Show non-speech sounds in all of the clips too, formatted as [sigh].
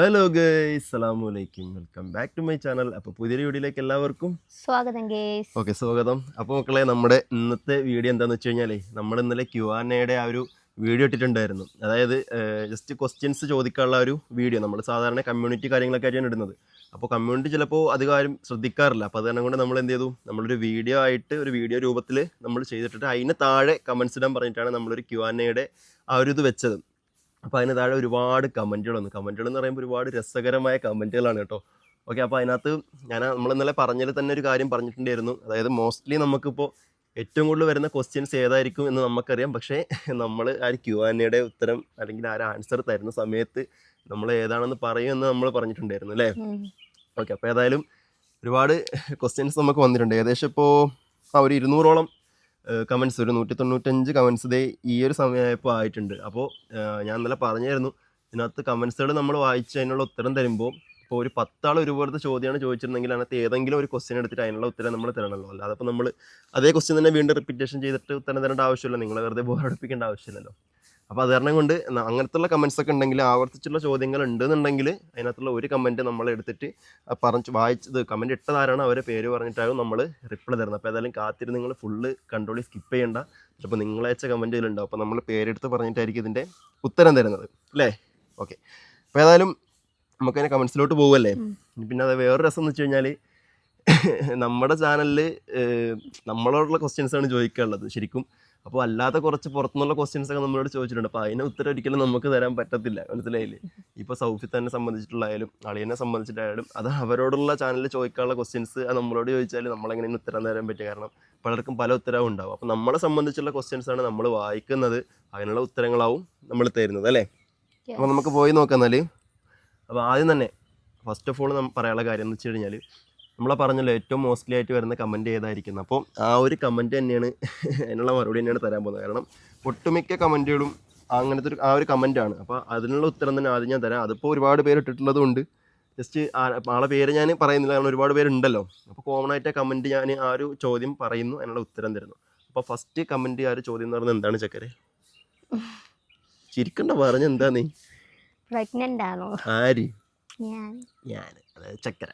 Hello guys അസ്സലാമു അലൈക്കും welcome back to my channel അപ്പോൾ പുതിയ വീഡിയോയിലേക്ക് എല്ലാവർക്കും സ്വാഗതം ഗേസ് ഓക്കെ സ്വാഗതം. അപ്പോൾ മക്കളെ നമ്മുടെ ഇന്നത്തെ വീഡിയോ എന്താണെന്ന് വെച്ച് കഴിഞ്ഞാലേ നമ്മൾ ഇന്നലെ ക്യു ആർ എയുടെ ആ ഒരു വീഡിയോ ഇട്ടിട്ടുണ്ടായിരുന്നു. അതായത് ജസ്റ്റ് ക്വസ്റ്റ്യൻസ് ചോദിക്കാനുള്ള ഒരു വീഡിയോ. നമ്മൾ സാധാരണ കമ്മ്യൂണിറ്റി കാര്യങ്ങളൊക്കെ ആയിട്ടാണ് ഇടുന്നത്. അപ്പോൾ കമ്മ്യൂണിറ്റി ചിലപ്പോൾ അധികം ആരും ശ്രദ്ധിക്കാറില്ല അപ്പോൾ അതുകാരണം കൊണ്ട് നമ്മൾ എന്ത് ചെയ്തു? നമ്മളൊരു വീഡിയോ ആയിട്ട് ഒരു വീഡിയോ രൂപത്തിൽ നമ്മൾ ചെയ്തിട്ടിട്ട് അതിന് താഴെ കമൻസ് ഇടാൻ പറഞ്ഞിട്ടാണ് നമ്മളൊരു ക്യു ആർ എയുടെ ആ ഒരു ഇത് വെച്ചത്. അപ്പോൾ അതിന് താഴെ ഒരുപാട് കമന്റുകൾ വന്നു. കമന്റുകൾ എന്ന് പറയുമ്പോൾ ഒരുപാട് രസകരമായ കമന്റുകളാണ് കേട്ടോ. ഓക്കെ അപ്പോൾ അതിനകത്ത് ഞാൻ നമ്മൾ ഇന്നലെ പറഞ്ഞതിൽ തന്നെ ഒരു കാര്യം പറഞ്ഞിട്ടുണ്ടായിരുന്നു. അതായത് മോസ്റ്റ്ലി നമുക്കിപ്പോൾ ഏറ്റവും കൂടുതൽ വരുന്ന ക്വസ്റ്റ്യൻസ് ഏതായിരിക്കും എന്ന് നമുക്കറിയാം. പക്ഷേ നമ്മൾ ആ ഒരു ക്യു ആൻ ഉത്തരം അല്ലെങ്കിൽ ആ ഒരു ആൻസർ തരുന്ന സമയത്ത് നമ്മൾ ഏതാണെന്ന് പറയുമെന്ന് നമ്മൾ പറഞ്ഞിട്ടുണ്ടായിരുന്നു അല്ലേ? ഓക്കെ അപ്പോൾ ഏതായാലും ഒരുപാട് ക്വസ്റ്റ്യൻസ് നമുക്ക് വന്നിട്ടുണ്ട്. ഏകദേശം ഇപ്പോൾ ആ ഒരു ഇരുന്നൂറോളം കമൻസ് ഒരു നൂറ്റി തൊണ്ണൂറ്റഞ്ച് കമൻസ് ദേ ഈ ഒരു സമയമായപ്പോൾ ആയിട്ടുണ്ട്. അപ്പോൾ ഞാൻ ഇന്നലെ പറഞ്ഞായിരുന്നു ഇതിനകത്ത് കമൻസുകൾ നമ്മൾ വായിച്ച് അതിനുള്ള ഉത്തരം തരുമ്പോൾ ഇപ്പോൾ ഒരു പത്താൾ ഒരുപോലത്തെ ചോദ്യമാണ് ചോദിച്ചിരുന്നെങ്കിൽ അതിനകത്ത് ഏതെങ്കിലും ഒരു ക്വസ്റ്റ്യൻ എടുത്തിട്ട് അതിനുള്ള ഉത്തരം നമ്മൾ തരണമല്ലോ അല്ലാതെ അപ്പോൾ നമ്മൾ അതേ ക്വസ്റ്റ്യൻ തന്നെ വീണ്ടും റിപ്പീറ്റേഷൻ ചെയ്തിട്ട് ഉത്തരം തരേണ്ട ആവശ്യമില്ല. നിങ്ങളെ വെറുതെ ബോറടിപ്പിക്കേണ്ട ആവശ്യമില്ലല്ലോ. അപ്പോൾ അത് കാരണം കൊണ്ട് അങ്ങനത്തുള്ള കമൻസ് ഒക്കെ ഉണ്ടെങ്കിൽ ആവർത്തിച്ചുള്ള ചോദ്യങ്ങൾ ഉണ്ടെന്നുണ്ടെങ്കിൽ അതിനകത്തുള്ള ഒരു കമന്റ് നമ്മൾ എടുത്തിട്ട് പറഞ്ഞു വായിച്ചത് കമന്റ് ഇട്ടതാരാണ് അവരെ പേര് പറഞ്ഞിട്ടാകും നമ്മൾ റിപ്ലൈ തരുന്നത്. അപ്പോൾ ഏതായാലും കാത്തിരുന്ന് നിങ്ങൾ ഫുള്ള് കണ്ട്രോളി സ്കിപ്പ് ചെയ്യേണ്ട. ചിലപ്പോൾ നിങ്ങളയച്ച കമന്റ് ഇതിലുണ്ടാവും അപ്പോൾ നമ്മൾ പേരെടുത്ത് പറഞ്ഞിട്ടായിരിക്കും ഇതിന്റെ ഉത്തരം തരുന്നത്. അല്ലേ? ഓക്കെ അപ്പോൾ ഏതായാലും നമുക്ക് അതിനെ കമൻസിലോട്ട് പോകുമല്ലേ പിന്നെ അത് വേറൊരു രസം എന്ന് വെച്ച് കഴിഞ്ഞാൽ [laughs] നമ്മുടെ ചാനലിൽ നമ്മളോടുള്ള ക്വസ്റ്റ്യൻസ് ആണ് ചോദിക്കാനുള്ളത്. ശരിക്കും അപ്പോൾ അല്ലാത്ത കുറച്ച് പുറത്തുനിന്നുള്ള ക്വസ്റ്റ്യൻസ് ഒക്കെ നമ്മളോട് ചോദിച്ചിട്ടുണ്ട്. അപ്പോൾ അതിന് ഉത്തരം ഒരിക്കലും നമുക്ക് തരാൻ പറ്റത്തില്ല. മനസ്സിലായില്ലേ? ഇപ്പോൾ സൗഫി തന്നെ സംബന്ധിച്ചിട്ടുള്ളതായാലും അളിയനെ സംബന്ധിച്ചിട്ടായാലും അത് അവരോടുള്ള ചാനലിൽ ചോദിക്കാനുള്ള ക്വസ്റ്റ്യൻസ് നമ്മളോട് ചോദിച്ചാൽ നമ്മളെങ്ങനെ ഉത്തരം തരാൻ പറ്റും കാരണം പലർക്കും പല ഉത്തരവും ഉണ്ടാവും. അപ്പോൾ നമ്മളെ സംബന്ധിച്ചുള്ള ക്വസ്റ്റ്യൻസ് ആണ് നമ്മൾ വായിക്കുന്നത്. അതിനുള്ള ഉത്തരങ്ങളാവും നമ്മൾ തരുന്നത് അല്ലേ? അപ്പോൾ നമുക്ക് പോയി നോക്കാം എന്നാൽ അപ്പോൾ ആദ്യം തന്നെ ഫസ്റ്റ് ഓഫ് ഓൾ നമ്മൾ പറയാനുള്ള കാര്യം എന്ന് വെച്ച് കഴിഞ്ഞാൽ നമ്മളെ പറഞ്ഞല്ലോ ഏറ്റവും മോസ്റ്റ്ലി ആയിട്ട് വരുന്ന കമന്റ് ഏതായിരിക്കുന്നത് അപ്പോൾ ആ ഒരു കമന്റ് തന്നെയാണ് [laughs] അതിനുള്ള മറുപടി തന്നെയാണ് തരാൻ പോകുന്നത്. കാരണം ഒട്ടുമിക്ക കമന്റുകളും അങ്ങനത്തെ ഒരു ആ ഒരു കമന്റാണ് അപ്പോൾ അതിനുള്ള ഉത്തരം തന്നെ ആദ്യം ഞാൻ തരാം. അതിപ്പോൾ ഒരുപാട് പേര് ഇട്ടിട്ടുള്ളത് കൊണ്ട് ജസ്റ്റ് ആളെ പേര് ഞാൻ പറയുന്നില്ല. കാരണം ഒരുപാട് പേരുണ്ടല്ലോ. അപ്പോൾ കോമൺ ആയിട്ട് കമന്റ് ഞാൻ ആ ഒരു ചോദ്യം പറയുന്നു. അതിനുള്ള ഉത്തരം തരുന്നു. അപ്പോൾ ഫസ്റ്റ് കമന്റ് ആ ഒരു ചോദ്യം എന്ന് പറയുന്നത് എന്താണ് ചക്കരെ? ചിരിക്കണ്ട പറഞ്ഞ എന്താ നീ? പ്രഗ്നന്റ് ആണോ? ആര്? ഞാൻ. ഞാൻ. അതായത് ചക്കര.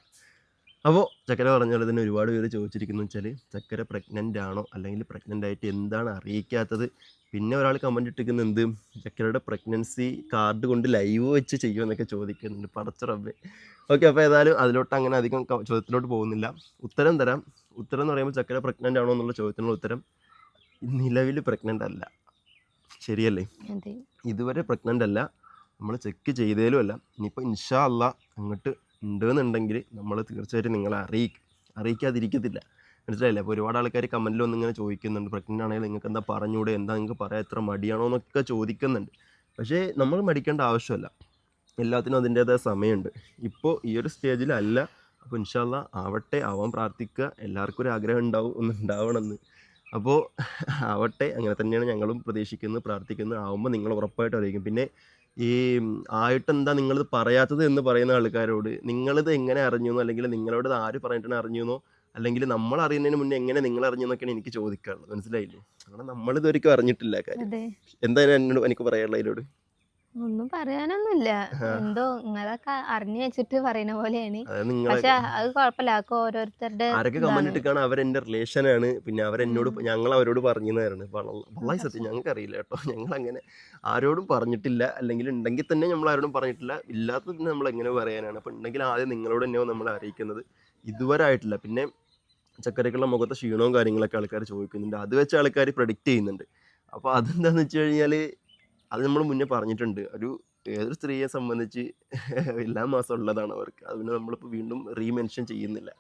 അപ്പോൾ ചക്കര പറഞ്ഞാൽ തന്നെ ഒരുപാട് പേര് ചോദിച്ചിരിക്കുന്നു വെച്ചാൽ ചക്കര പ്രഗ്നന്റ് ആണോ? അല്ലെങ്കിൽ പ്രഗ്നന്റ് ആയിട്ട് എന്താണ് അറിയിക്കാത്തത്? പിന്നെ ഒരാൾ കമന്റ് ഇട്ടിരിക്കുന്നത് എന്ത്? ചക്കരയുടെ പ്രഗ്നൻസി കാർഡ് കൊണ്ട് ലൈവ് വെച്ച് ചെയ്യുമെന്നൊക്കെ ചോദിക്കുന്നുണ്ട്. പടച്ച റബ്ബേ. ഓക്കെ അപ്പോൾ ഏതായാലും അതിലോട്ട് അങ്ങനെ അധികം ചോദ്യത്തിലോട്ട് പോകുന്നില്ല. ഉത്തരം തരാം. ഉത്തരം എന്ന് പറയുമ്പോൾ ചക്കര പ്രഗ്നന്റ് ആണോ എന്നുള്ള ചോദ്യത്തിനുള്ള ഉത്തരം നിലവിൽ പ്രഗ്നന്റ് അല്ല. ശരിയല്ലേ? ഇതുവരെ പ്രഗ്നന്റ് അല്ല. നമ്മൾ ചെക്ക് ചെയ്തേലും അല്ല. ഇനിയിപ്പോൾ ഇൻഷാ അല്ല അങ്ങോട്ട് ഉണ്ടെന്നുണ്ടെങ്കിൽ നമ്മൾ തീർച്ചയായിട്ടും നിങ്ങളെ അറിയിക്കും അറിയിക്കാതിരിക്കത്തില്ല. മനസ്സിലായില്ലേ? അപ്പോൾ ഒരുപാട് ആൾക്കാർ കമന്റിൽ വന്ന് ഇങ്ങനെ ചോദിക്കുന്നുണ്ട്. പ്രഗ്നന്റ് ആണെങ്കിൽ നിങ്ങൾക്ക് എന്താ പറഞ്ഞൂടെ എന്താ നിങ്ങൾക്ക് പറയാൻ എത്ര മടിയാണോ എന്നൊക്കെ ചോദിക്കുന്നുണ്ട്. പക്ഷേ നമ്മൾ മടിക്കേണ്ട ആവശ്യമല്ല. എല്ലാത്തിനും അതിന്റേതായ സമയമുണ്ട്. ഇപ്പോൾ ഈ ഒരു സ്റ്റേജിലല്ല. അപ്പോൾ ഇൻഷാല്ല ആവട്ടെ ആവാൻ പ്രാർത്ഥിക്കുക. എല്ലാവർക്കും ഒരു ആഗ്രഹം ഉണ്ടാവും ഒന്ന് അപ്പോൾ ആവട്ടെ അങ്ങനെ തന്നെയാണ് ഞങ്ങളും പ്രതീക്ഷിക്കുന്നത് പ്രാർത്ഥിക്കുന്നത്. ആവുമ്പോൾ നിങ്ങൾ ഉറപ്പായിട്ട് അറിയിക്കും. പിന്നെ ഈ ആയിട്ട് എന്താ നിങ്ങളിത് പറയാത്തത് എന്ന് പറയുന്ന ആൾക്കാരോട് നിങ്ങളിത് എങ്ങനെ അറിഞ്ഞു എന്നോ അല്ലെങ്കിൽ നിങ്ങളോട് ഇത് ആര് പറഞ്ഞിട്ടാണ് അറിഞ്ഞു എന്നോ അല്ലെങ്കിൽ നമ്മൾ അറിയുന്നതിന് മുന്നേ എങ്ങനെ നിങ്ങൾ അറിഞ്ഞു എന്നൊക്കെയാണ് എനിക്ക് ചോദിക്കാറുള്ളത് മനസ്സിലായില്ലേ? കാരണം നമ്മളിത് ഒരിക്കലും അറിഞ്ഞിട്ടില്ല കാര്യം. എന്തായാലും എന്താ എന്നോട് എനിക്ക് പറയാനുള്ളത് അതിനോട് ഒന്നും പറയാനൊന്നുമില്ല. എന്തോ നിങ്ങളൊക്കെ അറിഞ്ഞു വെച്ചിട്ട് പറയുന്ന പോലെയാണ്. പക്ഷെ അത് കുഴപ്പമില്ല. അതൊക്കെ ഓരോരുത്തരുടെ ആരൊക്കെ. കമന്റ് ഇട്ടിട്ടാണ് അവരെന്റെ റിലേഷനാണ് പിന്നെ അവരെന്നോട് ഞങ്ങൾ അവരോട് പറഞ്ഞതാണ് വളരെ സത്യം. ഞങ്ങൾക്ക് അറിയില്ല കേട്ടോ. ഞങ്ങൾ അങ്ങനെ ആരോടും പറഞ്ഞിട്ടില്ല. അല്ലെങ്കിൽ ഉണ്ടെങ്കിൽ തന്നെ നമ്മൾ ആരോടും പറഞ്ഞിട്ടില്ല. ഇല്ലാത്തത് നമ്മൾ എങ്ങനെ പറയാനാണ്. അപ്പം ഉണ്ടെങ്കിൽ ആദ്യം നിങ്ങളോട് തന്നെയാണ് നമ്മൾ അറിയിക്കുന്നത്. ഇതുവരെ ആയിട്ടില്ല. പിന്നെ ചക്കരക്കുള്ള മുഖത്തെ ക്ഷീണവും കാര്യങ്ങളൊക്കെ ആൾക്കാർ ചോദിക്കുന്നുണ്ട്. അത് വെച്ച് ആൾക്കാർ പ്രഡിക്റ്റ് ചെയ്യുന്നുണ്ട്. അപ്പോൾ അതെന്താണെന്ന് വെച്ച് കഴിഞ്ഞാൽ അത് നമ്മൾ മുന്നേ പറഞ്ഞിട്ടുണ്ട്. ഒരു ഏതൊരു സ്ത്രീയെ സംബന്ധിച്ച് [laughs] എല്ലാ മാസം ഉള്ളതാണ് അവർക്ക്. അതിന് നമ്മളിപ്പോൾ വീണ്ടും റീമെൻഷൻ ചെയ്യുന്നില്ല.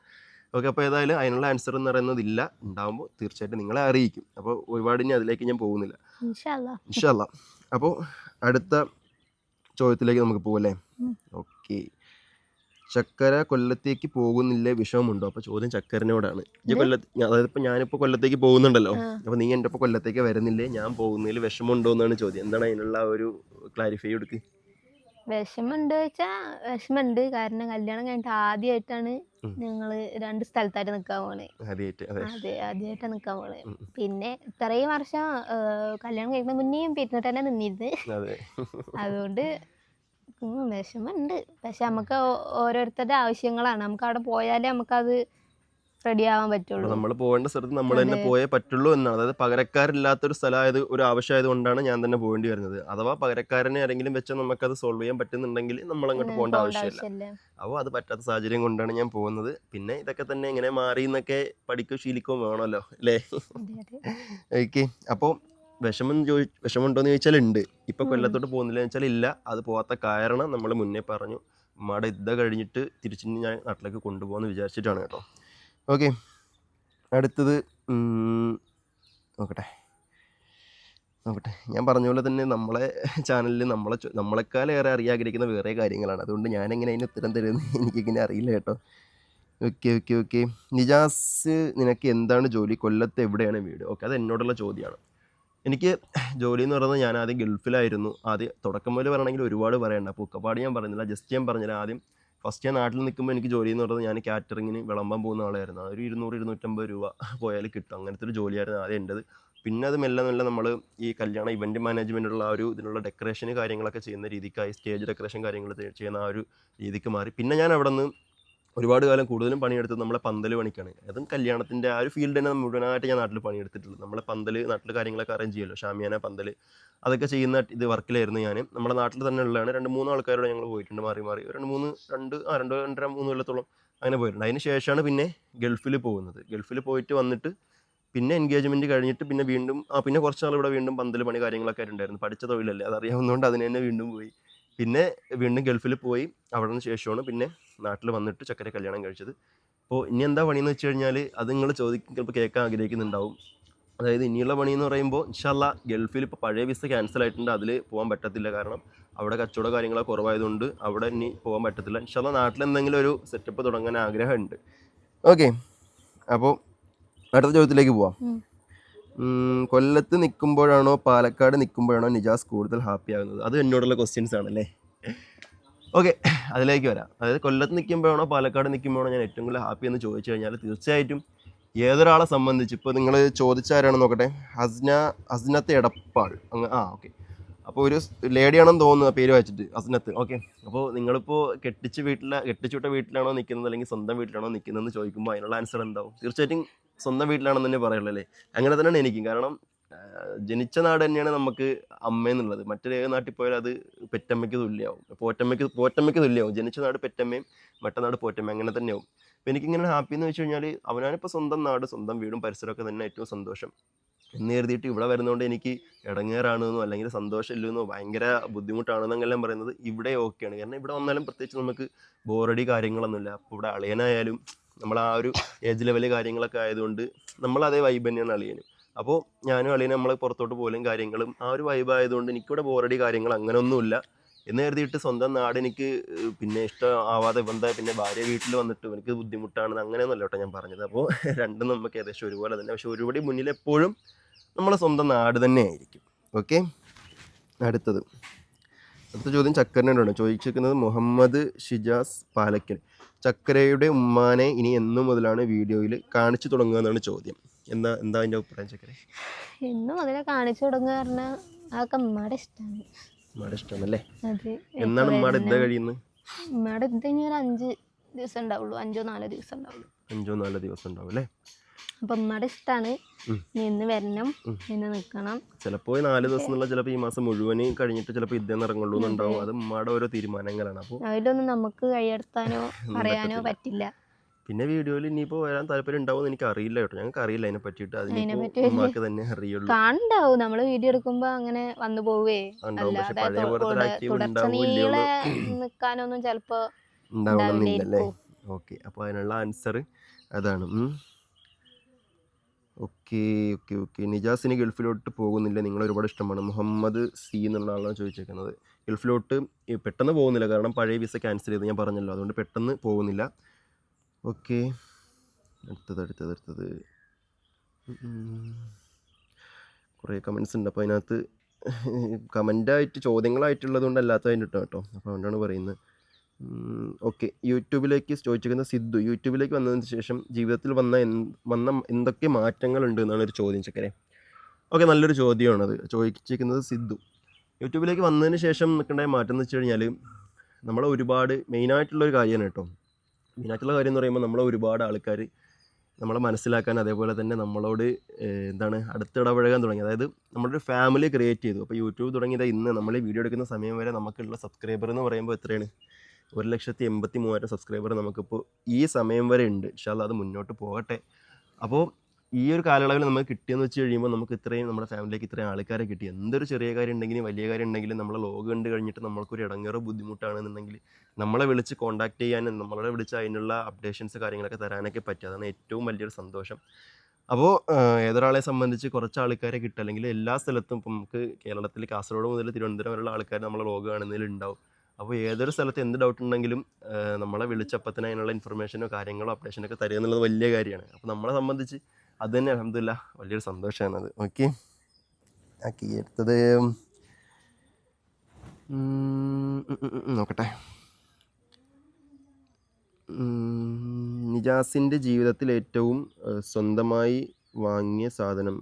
ഓക്കെ അപ്പോൾ ഏതായാലും അതിനുള്ള ആൻസർ എന്ന് പറയുന്നത് ഇല്ല. ഉണ്ടാകുമ്പോൾ തീർച്ചയായിട്ടും നിങ്ങളെ അറിയിക്കും. അപ്പോൾ ഒരുപാട് ഇനി അതിലേക്ക് ഞാൻ പോകുന്നില്ല. ഇൻഷാല്ലാ അപ്പോൾ അടുത്ത ചോദ്യത്തിലേക്ക് നമുക്ക് പോകല്ലേ ഓക്കെ. ചക്കര കൊല്ലത്തേക്ക് പോകുന്നില്ലേ വിഷമമുണ്ടോ? അപ്പൊ ചോദ്യം ചക്കരനോടാണ്. ഈ? കൊല്ലത്ത് അതായത് ഇപ്പൊ ഞാനിപ്പോ കൊല്ലത്തേക്ക് പോകുന്നുണ്ടല്ലോ. അപ്പൊ നീ എന്റെ ഒപ്പം കൊല്ലത്തേക്ക് വരുന്നില്ലേ? ഞാൻ പോകുന്നതിൽ വിഷമമുണ്ടോ എന്നാണ് ചോദ്യം. എന്താണ് അതിനുള്ള ഒരു ക്ലാരിഫൈ എടുക്ക് വിഷമുണ്ട് വെച്ചാ വിഷമുണ്ട് കാരണം കല്യാണം കഴിഞ്ഞിട്ട് ആദ്യമായിട്ടാണ്. ഞങ്ങൾ രണ്ട് സ്ഥലത്തായിട്ട് നിക്കാൻ പോണേ. അതെ. ആദ്യമായിട്ടാണ് നിക്കാൻ പോണേ. പിന്നെ ഇത്രയും വർഷം കല്യാണം കഴിക്കുന്ന മുന്നേയും പിരിഞ്ഞിട്ട് തന്നെ നിന്നിരുന്നു. അതെ. അതുകൊണ്ട് വിഷമമുണ്ട് പക്ഷെ നമുക്ക് ഓരോരുത്തരുടെ ആവശ്യങ്ങളാണ്. നമുക്ക് അവിടെ പോയാലേ നമുക്കത് റെഡി ആവാൻ പറ്റുള്ളൂ. നമ്മൾ പോകേണ്ട സ്ഥലത്ത് നമ്മൾ തന്നെ പോയേ പറ്റുള്ളൂ എന്നാണ് അതായത് പകരക്കാരില്ലാത്തൊരു സ്ഥലമായത് ഒരു ആവശ്യമായത് കൊണ്ടാണ് ഞാൻ തന്നെ പോകേണ്ടി വരുന്നത്. അഥവാ പകരക്കാരനെ ആരെങ്കിലും വെച്ചാൽ നമുക്കത് സോൾവ് ചെയ്യാൻ പറ്റുന്നുണ്ടെങ്കിൽ നമ്മൾ അങ്ങോട്ട് പോകേണ്ട ആവശ്യമില്ല. അപ്പോൾ അത് പറ്റാത്ത സാഹചര്യം കൊണ്ടാണ് ഞാൻ പോകുന്നത്. പിന്നെ ഇതൊക്കെ തന്നെ ഇങ്ങനെ മാറി എന്നൊക്കെ പഠിക്കുകയോ ശീലിക്കും വേണമല്ലോ അല്ലേ? ഓക്കെ [laughs] അപ്പോൾ വിഷമം ചോദി വിഷമമുണ്ടോ എന്ന് ചോദിച്ചാൽ ഉണ്ട് ഇപ്പൊ. കൊല്ലത്തോട്ട് പോകുന്നില്ല എന്ന് വെച്ചാൽ ഇല്ല അത് പോകാത്ത കാരണം നമ്മൾ മുന്നേ പറഞ്ഞു ഉമ്മയുടെ ഇത് കഴിഞ്ഞിട്ട് തിരിച്ച് ഞാൻ നാട്ടിലേക്ക് കൊണ്ടുപോകാന്ന് വിചാരിച്ചിട്ടാണ് കേട്ടോ. ഓക്കെ. അടുത്തത് നോക്കട്ടെ. നോക്കട്ടെ. ഞാൻ പറഞ്ഞ പോലെ തന്നെ നമ്മളെ ചാനലിൽ നമ്മളെ നമ്മളെക്കാളേറെ അറിയാൻ ആഗ്രഹിക്കുന്ന വേറെ കാര്യങ്ങളാണ്. അതുകൊണ്ട് ഞാൻ എങ്ങനെ അതിന് ഉത്തരം തരുമെന്ന് [laughs] എനിക്കിങ്ങനെ അറിയില്ല കേട്ടോ. Okay okay okay. നിജാസ് നിനക്ക് എന്താണ് ജോലി? കൊല്ലത്ത് എവിടെയാണ് വീട്? ഓക്കെ അത് എന്നോടുള്ള ചോദ്യമാണ്. എനിക്ക് ജോലി എന്ന് പറയുന്നത് ഞാൻ ആദ്യം ഗൾഫിലായിരുന്നു. ആദ്യം തുടക്കം മുതൽ പറയണമെങ്കിൽ ഒരുപാട് പറയണ്ട. പൂക്കപ്പാട് ഞാൻ പറഞ്ഞില്ല ജസ്റ്റ് ഞാൻ പറഞ്ഞില്ല. ആദ്യം ഫസ്റ്റ് ഞാൻ നാട്ടിൽ നിൽക്കുമ്പോൾ എനിക്ക് ജോലി എന്ന് പറയുന്നത് ഞാൻ കാറ്ററിങ്ങിന് വിളമ്പാൻ പോകുന്ന ആളായിരുന്നു. ഒരു ഇരുന്നൂറ് ഇരുന്നൂറ്റമ്പത് രൂപ പോയാൽ കിട്ടും. അങ്ങനത്തെ ഒരു ജോലിയായിരുന്നു ആദ്യം എന്റെത് പിന്നെ അത് മെല്ലെ മെല്ലെ നമ്മൾ ഈ കല്യാണ ഇവന്റ് മാനേജ്മെന്റുള്ള ആ ഒരു ഇതിനുള്ള ഡെക്കറേഷൻ കാര്യങ്ങളൊക്കെ ചെയ്യുന്ന രീതിക്കായി സ്റ്റേജ് ഡെക്കറേഷൻ കാര്യങ്ങൾ ചെയ്യുന്ന ആ ഒരു രീതിക്ക് മാറി. പിന്നെ ഞാൻ അവിടെ നിന്ന് ഒരുപാട് കാലം കൂടുതലും പണിയെടുത്തത് നമ്മളെ പന്തൽ പണിക്കാണ്. അതും കല്യാണത്തിന്റെ ആ ഒരു ഫീൽഡ് തന്നെ മുഴുവനായിട്ട് ഞാൻ നാട്ടിൽ പണിയെടുത്തിട്ടുള്ളത്. നമ്മളെ പന്തൽ നാട്ടിൽ കാര്യങ്ങളൊക്കെ അറേഞ്ച് ചെയ്യുമല്ലോ ഷാമിയാന പന്തൽ അതൊക്കെ ചെയ്യുന്ന ഇത് വർക്കിലായിരുന്നു ഞാൻ നമ്മുടെ നാട്ടിൽ തന്നെ ഉള്ളതാണ്. രണ്ട് മൂന്ന് ആൾക്കാരോട് ഞങ്ങൾ പോയിട്ടുണ്ട് മാറി മാറി. രണ്ട് മൂന്ന് രണ്ട് ആ രണ്ട് രണ്ടര മൂന്ന് കൊല്ലത്തോളം അങ്ങനെ പോയിട്ടുണ്ട്. അതിന് ശേഷമാണ് പിന്നെ ഗൾഫിൽ പോകുന്നത്. ഗൾഫിൽ പോയിട്ട് വന്നിട്ട് പിന്നെ എൻഗേജ്മെന്റ് കഴിഞ്ഞിട്ട് പിന്നെ വീണ്ടും ആ പിന്നെ കുറച്ച് നാൾ ഇവിടെ വീണ്ടും പന്തൽ പണി കാര്യങ്ങളൊക്കെ ഉണ്ടായിരുന്നു. പഠിച്ച തൊഴിലല്ലേ അതറിയാവുന്നതുകൊണ്ട് അതിന് തന്നെ വീണ്ടും പോയി. പിന്നെ വീണ്ടും ഗൾഫിൽ പോയി. അവിടെ നിന്ന് ശേഷമാണ് പിന്നെ നാട്ടിൽ വന്നിട്ട് ചക്കര കല്യാണം കഴിച്ചത്. അപ്പോൾ ഇനി എന്താ പണിയെന്ന് വെച്ച് കഴിഞ്ഞാൽ അത് നിങ്ങൾ ചോദിക്കും ചിലപ്പോൾ കേൾക്കാൻ ആഗ്രഹിക്കുന്നുണ്ടാവും. അതായത് ഇനിയുള്ള പണി എന്ന് പറയുമ്പോൾ ഇൻഷാല്ല ഗൾഫിൽ ഇപ്പോൾ പഴയ വിസ ക്യാൻസൽ ആയിട്ടുണ്ട്. അതിൽ പോകാൻ പറ്റത്തില്ല. കാരണം അവിടെ കച്ചവട കാര്യങ്ങളൊക്കെ കുറവായതുകൊണ്ട് അവിടെ ഇനി പോകാൻ പറ്റത്തില്ല. ഇൻഷാല്ല നാട്ടിൽ എന്തെങ്കിലും ഒരു സെറ്റപ്പ് തുടങ്ങാൻ ആഗ്രഹമുണ്ട്. ഓക്കെ അപ്പോൾ അടുത്ത ചോദ്യത്തിലേക്ക് പോവാം. കൊല്ലത്ത് നിൽക്കുമ്പോഴാണോ പാലക്കാട് നിൽക്കുമ്പോഴാണോ നിജാസ് കൂടുതൽ ഹാപ്പി ആകുന്നത്? അത് എന്നോടുള്ള ക്വസ്റ്റ്യൻസ് ആണല്ലേ? ഓക്കെ അതിലേക്ക് വരാം. അതായത് കൊല്ലത്ത് നിൽക്കുമ്പോഴാണോ പാലക്കാട് നിൽക്കുമ്പോഴാണോ ഞാൻ ഏറ്റവും കൂടുതൽ ഹാപ്പി എന്ന് ചോദിച്ചു കഴിഞ്ഞാൽ തീർച്ചയായിട്ടും ഏതൊരാളെ സംബന്ധിച്ച് ഇപ്പോൾ നിങ്ങൾ ചോദിച്ച ആരാണെന്ന് നോക്കട്ടെ? ഹസ്ന ഹസ്നത്ത് എടപ്പാൾ. അങ്ങ് ആ ഓക്കെ അപ്പോൾ ഒരു ലേഡിയാണെന്ന് തോന്നുന്നു പേര് വായിച്ചിട്ട്. ഹസ്നത്ത് ഓക്കെ അപ്പോൾ നിങ്ങളിപ്പോൾ കെട്ടിച്ച് വീട്ടിലെ കെട്ടിച്ചുവിട്ട വീട്ടിലാണോ നിൽക്കുന്നത് അല്ലെങ്കിൽ സ്വന്തം വീട്ടിലാണോ നിൽക്കുന്നതെന്ന് ചോദിക്കുമ്പോൾ അതിനുള്ള ആൻസർ എന്താവും? തീർച്ചയായിട്ടും സ്വന്തം വീട്ടിലാണെന്ന് തന്നെ പറയുള്ളൂ അല്ലേ അങ്ങനെ തന്നെയാണ് എനിക്കും. കാരണം ജനിച്ച നാട് തന്നെയാണ് നമുക്ക് അമ്മയെന്നുള്ളത് മറ്റൊരു ഏത് നാട്ടിൽ പോയാൽ അത് പെറ്റമ്മയ്ക്ക് തുല്യമാവും. പോറ്റമ്മയ്ക്ക് പോറ്റമ്മയ്ക്ക് തുല്യമാവും. ജനിച്ച നാട് പെറ്റമ്മയും നാട് പോറ്റമ്മ അങ്ങനെ തന്നെയാവും. അപ്പോൾ എനിക്കിങ്ങനെ ഹാപ്പി എന്ന് വെച്ച് കഴിഞ്ഞാൽ അവനാനിപ്പോൾ സ്വന്തം നാട് സ്വന്തം വീടും പരിസരമൊക്കെ തന്നെ ഏറ്റവും സന്തോഷം. എന്ന് കരുതിയിട്ട് ഇവിടെ വരുന്നതുകൊണ്ട് എനിക്ക് ഇടങ്ങേറാണെന്നോ അല്ലെങ്കിൽ സന്തോഷമില്ലെന്നോ ഭയങ്കര ബുദ്ധിമുട്ടാണെന്നെല്ലാം പറയുന്നത് ഇവിടെ ഓക്കെയാണ് കാരണം ഇവിടെ വന്നാലും പ്രത്യേകിച്ച് നമുക്ക് ബോറടി കാര്യങ്ങളൊന്നുമില്ല. അപ്പോൾ ഇവിടെ അളിയനായാലും നമ്മൾ ആ ഒരു ഏജ് ലെവൽ കാര്യങ്ങളൊക്കെ ആയതുകൊണ്ട് നമ്മൾ അതേ വൈബ് തന്നെയാണ് അളിയനും. അപ്പോൾ ഞാനും അളിയനും നമ്മൾ പുറത്തോട്ട് പോലും കാര്യങ്ങളും ആ ഒരു വൈബ് ആയതുകൊണ്ട് എനിക്കിവിടെ ബോറടി കാര്യങ്ങൾ അങ്ങനെയൊന്നുമില്ല എന്ന് കരുതിയിട്ട് സ്വന്തം നാട് എനിക്ക് പിന്നെ ഇഷ്ടം ആവാതെ ബന്ധ പിന്നെ ഭാര്യ വീട്ടിൽ വന്നിട്ട് എനിക്ക് ബുദ്ധിമുട്ടാണ് അങ്ങനെയൊന്നുമല്ല കേട്ടോ ഞാൻ പറഞ്ഞത്. അപ്പോൾ രണ്ടും നമുക്ക് ഏകദേശം ഒരുപോലെ തന്നെ. പക്ഷെ ഒരുപടി മുന്നിൽ എപ്പോഴും നമ്മളെ സ്വന്തം നാട് തന്നെ ആയിരിക്കും. ഓക്കെ അടുത്തത്. അടുത്ത ചോദ്യം ചക്കരനോടാണ്. ചോദിച്ചിരിക്കുന്നത് മുഹമ്മദ് ഷിജാസ് പാലക്കൽ. ചക്കരയുടെ ഉമ്മാനെ ഇനി എന്നു മുതലാണ് വീഡിയോയിൽ കാണിച്ചു തുടങ്ങുക എന്നാണ് ചോദ്യം. എന്താ എന്താ അതിന്റെ അഭിപ്രായം ചക്കര? എന്നും അതിനെ കാണിച്ചു തുടങ്ങുക പറഞ്ഞാൽ അതൊക്കെ ഉമ്മയുടെ ഇഷ്ടമാണ് ഉമ്മയുടെ ഇഷ്ടമാണല്ലേ അതെ. എന്നാണ് ഉമ്മയുടെ ഇതാ കഴിയുന്നത്? ഉമ്മയുടെ ഇത് ഇനി ഒരു അഞ്ച് ദിവസം ഉണ്ടാവുള്ളൂ. അഞ്ചോ നാലോ ദിവസം ഉണ്ടാവുള്ളൂ. അഞ്ചോ നാലോ ദിവസം ഉണ്ടാവും അല്ലേ? അപ്പൊ ഉമ്മയുടെ ഇഷ്ടമാണ് നിന്ന് വരണം. നിന്ന് നിൽക്കണം ചിലപ്പോൾ നാല് ദിവസം എന്നുള്ള ചിലപ്പോൾ ഈ മാസം മുഴുവൻ കഴിഞ്ഞിട്ട് ചിലപ്പോൾ ഇതേ ഇറങ്ങുള്ളൂ എന്നുണ്ടാവും. അത്. ഉമ്മയുടെ ഓരോ തീരുമാനങ്ങളാണ്. അപ്പോൾ അതിലൊന്നും നമുക്ക് കൈയെടുത്താനോ പറയാനോ പറ്റില്ല. പിന്നെ വീഡിയോയിൽ ഇനിയിപ്പോ വരാൻ താല്പര്യം ഉണ്ടാവും എനിക്ക് അറിയില്ല കേട്ടോ. ഞങ്ങൾക്ക് അറിയില്ല അതിനെ പറ്റിയിട്ട്. തന്നെ അറിയുള്ളൂ. കാണണ്ടാവും നമ്മൾ വീഡിയോ എടുക്കുമ്പോ അങ്ങനെ വന്നു പോവേ. നിക്കാനൊന്നും ചെലപ്പോ ഉണ്ടാവണമെന്നില്ലല്ലേ? ഓക്കെ. അപ്പോൾ അതിനുള്ള ആൻസർ അതാണ്. Okay okay okay. നിജാസിന് ഗൾഫിലോട്ട് പോകുന്നില്ല. നിങ്ങൾ ഒരുപാട് ഇഷ്ടമാണ്. മുഹമ്മദ് സി എന്നുള്ള ആളാണ് ചോദിച്ചേക്കുന്നത്. ഗൾഫിലോട്ട് പെട്ടെന്ന് പോകുന്നില്ല. കാരണം പഴയ വിസ ക്യാൻസൽ ചെയ്ത് ഞാൻ പറഞ്ഞല്ലോ. അതുകൊണ്ട് പെട്ടെന്ന് പോകുന്നില്ല. ഓക്കെ. അടുത്തത് അടുത്തത് അടുത്തത്. കുറേ കമൻസ് ഉണ്ട്. അപ്പോൾ അതിനകത്ത് കമന്റായിട്ട് ചോദ്യങ്ങളായിട്ടുള്ളത് കൊണ്ട് അല്ലാത്തതിന് കേട്ടോ. അപ്പോൾ അതുകൊണ്ടാണ് പറയുന്നത്. ഓക്കെ. യൂട്യൂബിലേക്ക് ചോദിച്ചിരിക്കുന്ന സിദ്ധു യൂട്യൂബിലേക്ക് വന്നതിന് ശേഷം ജീവിതത്തിൽ വന്ന വന്ന എന്തൊക്കെ മാറ്റങ്ങളുണ്ട് എന്നാണ് ഒരു ചോദ്യം ചക്കരെ. ഓക്കെ നല്ലൊരു ചോദ്യമാണത്. ചോദിച്ചിരിക്കുന്നത് സിദ്ധു. യൂട്യൂബിലേക്ക് വന്നതിന് ശേഷം നിൽക്കേണ്ട മാറ്റം എന്ന് വെച്ച് കഴിഞ്ഞാൽ നമ്മളെ ഒരുപാട് മെയിനായിട്ടുള്ളൊരു കാര്യമാണ് കേട്ടോ. മെയിനായിട്ടുള്ള കാര്യം എന്ന് പറയുമ്പോൾ നമ്മളെ ഒരുപാട് ആൾക്കാർ നമ്മളെ മനസ്സിലാക്കാൻ അതേപോലെ തന്നെ നമ്മളോട് എന്താണ് അടുത്തിടപഴകാൻ തുടങ്ങി. അതായത് നമ്മളൊരു ഫാമിലി ക്രിയേറ്റ് ചെയ്തു. അപ്പോൾ യൂട്യൂബ് തുടങ്ങിയത് ഇന്ന് നമ്മൾ വീഡിയോ എടുക്കുന്ന സമയം വരെ നമുക്കുള്ള സബ്സ്ക്രൈബർ എന്ന് പറയുമ്പോൾ എത്രയാണ്? ഒരു ലക്ഷത്തി എൺപത്തി മൂവായിരം സബ്സ്ക്രൈബർ നമുക്കിപ്പോൾ ഈ സമയം വരെ ഉണ്ട്. ഇൻഷാല്ല അത് മുന്നോട്ട് പോകട്ടെ. അപ്പോൾ ഈ ഒരു കാലയളവിൽ നമുക്ക് കിട്ടിയെന്ന് വെച്ച് കഴിയുമ്പോൾ നമുക്ക് ഇത്രയും നമ്മുടെ ഫാമിലിക്ക് ഇത്രയും ആൾക്കാരെ കിട്ടി. എന്തൊരു ചെറിയ കാര്യം ഉണ്ടെങ്കിലും വലിയ കാര്യം ഉണ്ടെങ്കിലും നമ്മളെ ലോഗ് കണ്ട് കഴിഞ്ഞിട്ട് നമ്മൾക്കൊരു ഇടങ്ങേറോ ബുദ്ധിമുട്ടാണെന്നുണ്ടെങ്കിൽ നമ്മളെ വിളിച്ച് കോൺടാക്ട് ചെയ്യാനും നമ്മളെ വിളിച്ച് അതിനുള്ള അപ്ഡേഷൻസ് കാര്യങ്ങളൊക്കെ തരാനൊക്കെ പറ്റും. അതാണ് ഏറ്റവും വലിയൊരു സന്തോഷം. അപ്പോൾ ഏതൊരാളെ സംബന്ധിച്ച് കുറച്ച് ആൾക്കാരെ കിട്ടുക അല്ലെങ്കിൽ എല്ലാ സ്ഥലത്തും ഇപ്പം നമുക്ക് കേരളത്തിൽ കാസർഗോഡ് മുതൽ തിരുവനന്തപുരം വരെയുള്ള ആൾക്കാർ നമ്മളെ ലോഗ് കാണുന്നതിൽ ഉണ്ടാവും അപ്പോൾ ഏതൊരു സ്ഥലത്ത് എന്ത് ഡൗട്ട് ഉണ്ടെങ്കിലും നമ്മളെ വിളിച്ചപ്പത്തിന് അതിനുള്ള ഇൻഫർമേഷനോ കാര്യങ്ങളോ അപ്ഡേഷനൊക്കെ തരിക എന്നുള്ളത് വലിയ കാര്യമാണ്. അപ്പോൾ നമ്മളെ സംബന്ധിച്ച് അത് തന്നെ അലഹമില്ല വലിയൊരു സന്തോഷമാണ് അത് ഓക്കെ ആ കീ ഉം, നോക്കട്ടെ. നിജാസിന്റെ ജീവിതത്തിൽ ഏറ്റവും സ്വന്തമായി വാങ്ങിയ സാധനം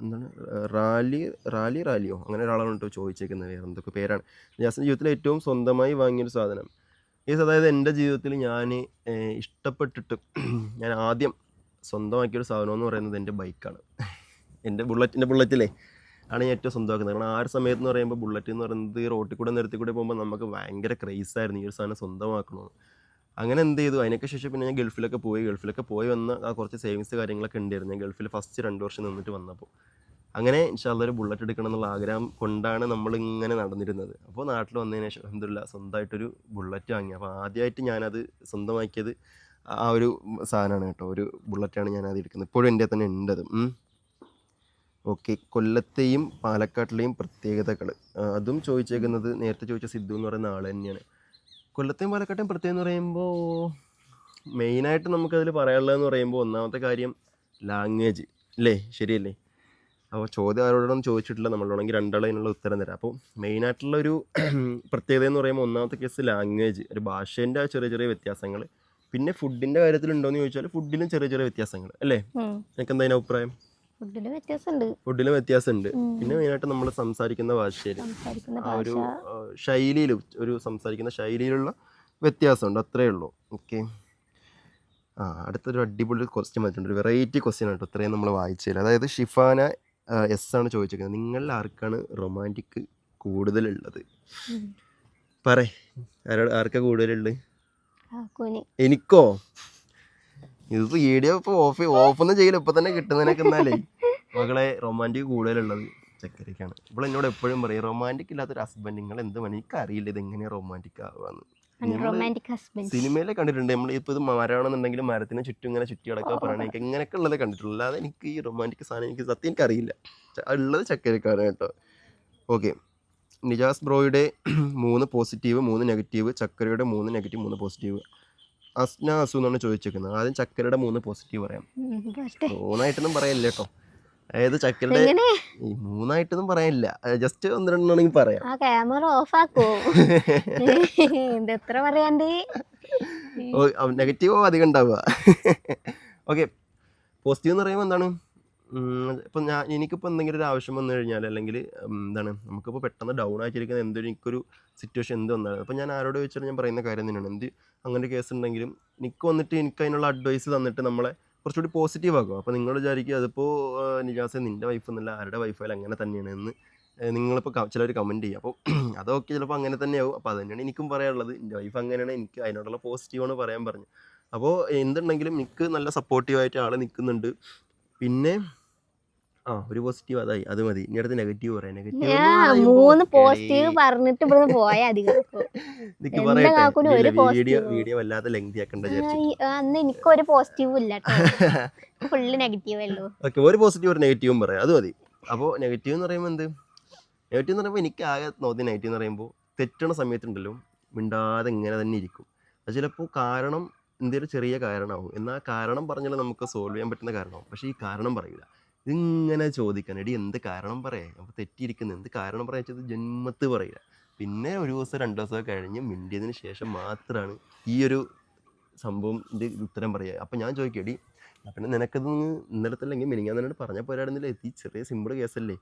എന്താണ്? റാലി റാലി റാലിയോ? അങ്ങനെ ഒരാളാണ് കേട്ടോ ചോദിച്ചേക്കുന്നത്. വേറെ എന്തൊക്കെ പേരാണ്. നിജാസിന്റെ ജീവിതത്തിൽ ഏറ്റവും സ്വന്തമായി വാങ്ങിയൊരു സാധനം. ഈ അതായത് എന്റെ ജീവിതത്തിൽ ഞാൻ ഇഷ്ടപ്പെട്ടിട്ട് ഞാൻ ആദ്യം സ്വന്തമാക്കിയൊരു സാധനം എന്ന് പറയുന്നത് എന്റെ ബൈക്കാണ്. എന്റെ ബുള്ളറ്റിന്റെ ബുള്ളറ്റിലേ ആണ് ഞാൻ ഏറ്റവും സ്വന്തമാക്കുന്നത്. കാരണം ആ ഒരു സമയത്ത് എന്ന് പറയുമ്പോൾ ബുള്ളറ്റ് എന്ന് പറയുന്നത് ഈ റോട്ടിൽ കൂടെ നിരത്തി കൂടെ പോകുമ്പോൾ നമുക്ക് ഭയങ്കര ക്രേസായിരുന്നു ഈ ഒരു സാധനം സ്വന്തമാക്കണമെന്ന് അങ്ങനെ എന്ത് ചെയ്തു? അതിനൊക്കെ ശേഷം പിന്നെ ഞാൻ ഗൾഫിലൊക്കെ പോയി. ഗൾഫിലൊക്കെ പോയി വന്ന ആ കുറച്ച് സേവിങ്സ് കാര്യങ്ങളൊക്കെ ഉണ്ടായിരുന്നു. ഞാൻ ഗൾഫിൽ ഫസ്റ്റ് രണ്ട് വർഷം നിന്നിട്ട് വന്നപ്പോൾ. അങ്ങനെ ഇൻഷാല്ല ഒരു ബുള്ളറ്റ് എടുക്കണം എന്നുള്ള ആഗ്രഹം കൊണ്ടാണ് നമ്മൾ ഇങ്ങനെ നടന്നിരുന്നത്. അപ്പോൾ നാട്ടിൽ വന്നതിന് ശേഷം അഹമ്മദില്ല സ്വന്തമായിട്ടൊരു ബുള്ളറ്റ് വാങ്ങി. അപ്പോൾ ആദ്യമായിട്ട് ഞാനത് സ്വന്തമാക്കിയത് ആ ഒരു സാധനമാണ് കേട്ടോ. ഒരു ബുള്ളറ്റാണ് ഞാൻ അത് എടുക്കുന്നത്. ഇപ്പോഴും എന്റെ തന്നെ ഉണ്ട് അത് ഓക്കെ. കൊല്ലത്തെയും പാലക്കാട്ടിലെയും പ്രത്യേകതകൾ. അതും ചോദിച്ചേക്കുന്നത് നേരത്തെ ചോദിച്ച സിദ്ധു എന്ന് പറയുന്ന ആൾ തന്നെയാണ്. കൊല്ലത്തെയും പാലക്കാട്ടെയും പ്രത്യേകത എന്ന് പറയുമ്പോൾ മെയിനായിട്ട് നമുക്കതിൽ പറയാനുള്ളതെന്ന് പറയുമ്പോൾ ഒന്നാമത്തെ കാര്യം ലാംഗ്വേജ് അല്ലേ ശരിയല്ലേ? അപ്പോൾ ചോദ്യം ആരോടൊന്നും ചോദിച്ചിട്ടില്ല നമ്മളോടെങ്കിൽ രണ്ടാൾ അതിനുള്ള ഉത്തരം തരാം. അപ്പോൾ മെയിനായിട്ടുള്ള ഒരു [clears throat] പ്രത്യേകത എന്ന് പറയുമ്പോൾ ഒന്നാമത്തെ കേസ് ലാംഗ്വേജ് ഒരു ഭാഷേന്റെ ചെറിയ ചെറിയ വ്യത്യാസങ്ങൾ പിന്നെ ഫുഡിന്റെ കാര്യത്തിൽ ഉണ്ടോ എന്ന് ചോദിച്ചാൽ ഫുഡിലും ചെറിയ ചെറിയ വ്യത്യാസങ്ങൾ അല്ലേ? നിനക്ക് എന്താ അഭിപ്രായം? വ്യത്യാസമുണ്ട്. ഫുഡിലും വ്യത്യാസമുണ്ട്. പിന്നെ മെയിനായിട്ട് നമ്മൾ സംസാരിക്കുന്ന ഭാഷയിൽ ആ ഒരു ശൈലിയിൽ ഒരു സംസാരിക്കുന്ന ശൈലിയിലുള്ള വ്യത്യാസമുണ്ട് അത്രേ ഉള്ളൂ. ഓക്കെ ആ അടുത്തൊരു അടിപൊളി ക്വസ്റ്റ്യൻ വന്നിട്ടുണ്ട്. ഒരു വെറൈറ്റി ക്വസ്റ്റ്യൻ ആണ് കേട്ടോ. ഇത്രയും നമ്മൾ വായിച്ചില്ല അതായത് ഷിഫാന എസ് ആണ് ചോദിച്ചിരിക്കുന്നത് നിങ്ങളിൽ ആർക്കാണ് റൊമാന്റിക് കൂടുതലുള്ളത്. പറ ആരോട് ആർക്കാ കൂടുതലുള്ളത്? എനിക്കോ? ഇത് വീഡിയോ ഇപ്പൊ ഓഫ് ഓഫൊന്നും ചെയ്യില്ല. ഇപ്പൊ തന്നെ കിട്ടുന്നതിനൊക്കെ എന്നാലേ. മകളെ റൊമാന്റിക് കൂടുതലുള്ളത് ചക്കരയ്ക്കാണ്. ഇപ്പോൾ എന്നോട് എപ്പോഴും പറയും റൊമാന്റിക് ഇല്ലാത്തൊരു ഹസ്ബൻഡ് നിങ്ങൾ എന്ത് വേണം എനിക്ക് അറിയില്ല ഇത് എങ്ങനെയാണ് റൊമാന്റിക് ഹസ്ബൻഡ് സിനിമയിലെ കണ്ടിട്ടുണ്ട്. നമ്മൾ ഇപ്പൊ ഇത് മരമാണെന്നുണ്ടെങ്കിൽ മരത്തിന് ചുറ്റും ഇങ്ങനെ ചുറ്റി കിടക്കുക പറയണേക്ക് ഇങ്ങനെയൊക്കെ ഉള്ളത് കണ്ടിട്ടുള്ളൂ. അല്ലാതെ എനിക്ക് ഈ റൊമാന്റിക് സാധനം എനിക്ക് സത്യം എനിക്ക് അറിയില്ല. ഉള്ളത് ചക്കരക്കാരാണ് കേട്ടോ. ഓക്കെ നിജാസ് ബ്രോയുടെ [clears throat] മൂന്ന് പോസിറ്റീവ് മൂന്ന് നെഗറ്റീവ് ചക്കരയുടെ മൂന്ന് നെഗറ്റീവ് മൂന്ന് പോസിറ്റീവ് അസ്ന അസു എന്നാണ് ചോദിച്ചേക്കുന്നത്. ആദ്യം ചക്കരയുടെ മൂന്ന് പോസിറ്റീവ് പറയാം. മൂന്നായിട്ടൊന്നും പറയല്ലേ കേട്ടോ. അതായത് ചക്കരയുടെ മൂന്നായിട്ടൊന്നും പറയാനില്ല ജസ്റ്റ് ഒന്ന് രണ്ടെണ്ണമെങ്കിൽ പറയാം. ആ ക്യാമറ ഓഫ് ആക്കോ. എത്ര പറയാണ്ട്? നെഗറ്റീവോ അധികം ഉണ്ടാവുക? [laughs] ഓക്കെ പോസിറ്റീവ് എന്ന് പറയുമ്പോൾ എന്താണ്? ഇപ്പം ഞാൻ എനിക്കിപ്പോൾ എന്തെങ്കിലും ഒരു ആവശ്യം വന്നു കഴിഞ്ഞാൽ അല്ലെങ്കിൽ എന്താണ് നമുക്കിപ്പോൾ പെട്ടെന്ന് ഡൗൺ ആയിട്ടിരിക്കുന്ന എന്തൊരു എനിക്കൊരു സിറ്റുവേഷൻ എന്ത് വന്നാലും. അപ്പോൾ ഞാൻ ആരോട് ചോദിച്ചാലും ഞാൻ പറയുന്ന കാര്യം തന്നെയാണ്. എന്ത് അങ്ങനെ ഒരു കേസ് ഉണ്ടെങ്കിലും എനിക്ക് വന്നിട്ട് എനിക്ക് അതിനുള്ള അഡ്വൈസ് തന്നിട്ട് നമ്മളെ കുറച്ചുകൂടി പോസിറ്റീവ് ആക്കും അപ്പോൾ നിങ്ങൾ വിചാരിക്കുക അതിപ്പോൾ നിജാസ് നിന്റെ വൈഫ് എന്നല്ല ആരുടെ വൈഫായാലും അങ്ങനെ തന്നെയാണ് എന്ന് നിങ്ങളിപ്പോൾ ചിലർ കമന്റ് ചെയ്യും. അപ്പോൾ [clears throat] അതൊക്കെ ചിലപ്പോൾ അങ്ങനെ തന്നെയാവും. അപ്പോൾ അതുതന്നെയാണ് എനിക്കും പറയാനുള്ളത്. എന്റെ വൈഫ് അങ്ങനെയാണ് എനിക്ക് അതിനോടുള്ള പോസിറ്റീവാണ് പറയാൻ പറഞ്ഞു അപ്പോൾ എന്തുണ്ടെങ്കിലും എനിക്ക് നല്ല സപ്പോർട്ടീവായിട്ട് ആൾ നിൽക്കുന്നുണ്ട്. പിന്നെ ആ ഒരു പോസിറ്റീവ് അതായി. അത് മതി. ഇനി അടുത്ത് നെഗറ്റീവ് പറയാം. നെഗറ്റീവ് മൂന്ന് പോസിറ്റീവ് പറഞ്ഞിട്ട് ഇവിടുന്ന് പോയാ അധികം കാക്കൂന് ഒരു വീഡിയോ വീഡിയോ വല്ലാതെ ലെങ്തി ആക്കണ്ട അന്ന് അന്ന് എനിക്കൊരു പോസിറ്റീവ് ഇല്ല ഫുള്ള് നെഗറ്റീവ് അല്ലോ? ഓക്കെ ഒരു പോസിറ്റീവ് ഒരു നെഗറ്റീവും പറയാം. അത് മതി. അപ്പോൾ നെഗറ്റീവ് എന്ന് പറയുമ്പോൾ എന്ത്? നെഗറ്റീവ് എന്ന് പറയുമ്പോൾ എനിക്ക് ആകെ നോക്കി നെഗറ്റീവ് എന്ന് പറയുമ്പോൾ തെറ്റണ സമയത്തുണ്ടല്ലോ മിണ്ടാതെ ഇങ്ങനെ തന്നെ ഇരിക്കും. അത് ചിലപ്പോൾ കാരണം എന്തെങ്കിലും ചെറിയ കാരണമാവും. എന്നാൽ കാരണം പറഞ്ഞാൽ നമുക്ക് സോൾവ് ചെയ്യാൻ പറ്റുന്ന കാരണമാവും. പക്ഷേ ഈ കാരണം പറയില്ല ഇതിങ്ങനെ ചോദിക്കാൻ എടി എന്ത് കാരണം പറയാം? അപ്പോൾ തെറ്റിയിരിക്കുന്നത് എന്ത് കാരണം പറയാ വെച്ചത് ജന്മത്ത് പറയില്ല. പിന്നെ ഒരു ദിവസം രണ്ട് ദിവസമൊക്കെ കഴിഞ്ഞ് മിണ്ടിയതിന് ശേഷം മാത്രമാണ് ഈ ഒരു സംഭവം ഇത് ഉത്തരം പറയുക അപ്പം ഞാൻ ചോദിക്കടി പിന്നെ നിനക്കത് ഇന്നലത്തില്ലെങ്കിൽ മിനിങ്ങാൻ മിനിങ്ങാന്നോട് പറഞ്ഞാൽ പോരാടുന്നില്ല? എത്തി ചെറിയ സിമ്പിൾ കേസല്ലേ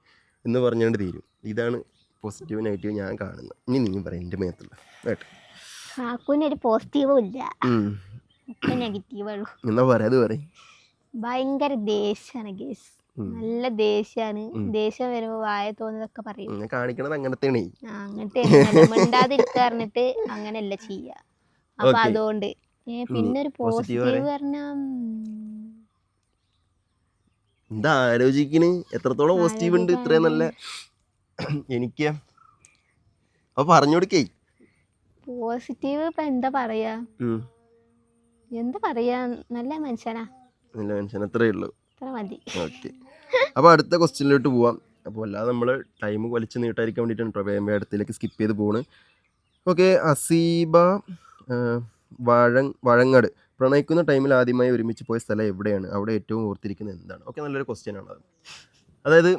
എന്ന് പറഞ്ഞുകൊണ്ട് തീരും. ഇതാണ് പോസിറ്റീവ് നെഗറ്റീവ് ഞാൻ കാണുന്നത്. ഇനി നീ പറയും എന്റെ മേത്തുള്ള. കേട്ടോ? കാക്കൂന് ഒരു പോസിറ്റീവും ഇല്ല. എന്നാ പറയാത് പറയും. ഭയങ്കര ദേഷ്യാണ് ഗേസ് നല്ല ദേഷ്യാണ്. ദേഷ്യം വരുമ്പോ വായ തോന്നുന്നതൊക്കെ പറയും. കാണിക്കണത് അങ്ങനത്തെയാണ് അങ്ങനത്തെ മിണ്ടാതിരിക്കുക പറഞ്ഞിട്ട് അങ്ങനെയല്ല ചെയ്യ. അപ്പൊ. അതുകൊണ്ട് പിന്നെ ഒരു പോസിറ്റീവ്. പറഞ്ഞാ എന്താ ആലോചിക്കണ്? എത്രത്തോളം പോസിറ്റീവ് ഉണ്ട്? ഇത്രയും നല്ല എനിക്ക്. അപ്പൊ പറഞ്ഞു കൊടുക്കേ. പോസിറ്റീവ് ഇപ്പൊ എന്താ പറയാ? എന്താ പറയാ? നല്ല മനുഷ്യനാ. നല്ല മനുഷ്യൻ അത്രേ ഉള്ളൂ. അത്ര മതി. ഓക്കെ. അപ്പോൾ അടുത്ത ക്വസ്റ്റ്യനിലോട്ട് പോവാം. അപ്പോൾ അല്ലാതെ നമ്മൾ ടൈം വലിച്ച് നീട്ടായിരിക്കാൻ വേണ്ടിയിട്ടാണ് വേമ്പ അടുത്തേക്ക് സ്കിപ്പ് ചെയ്ത് പോണ്. ഓക്കെ അസീബ ആ, വഴങ്ങാട്. പ്രണയിക്കുന്ന ടൈമിൽ ആദ്യമായി ഒരുമിച്ച് പോയ സ്ഥലം എവിടെയാണ്? അവിടെ ഏറ്റവും ഓർത്തിരിക്കുന്നത് എന്താണ്? ഓക്കെ നല്ലൊരു ക്വസ്റ്റ്യൻ ആണ് അത്. അതായത്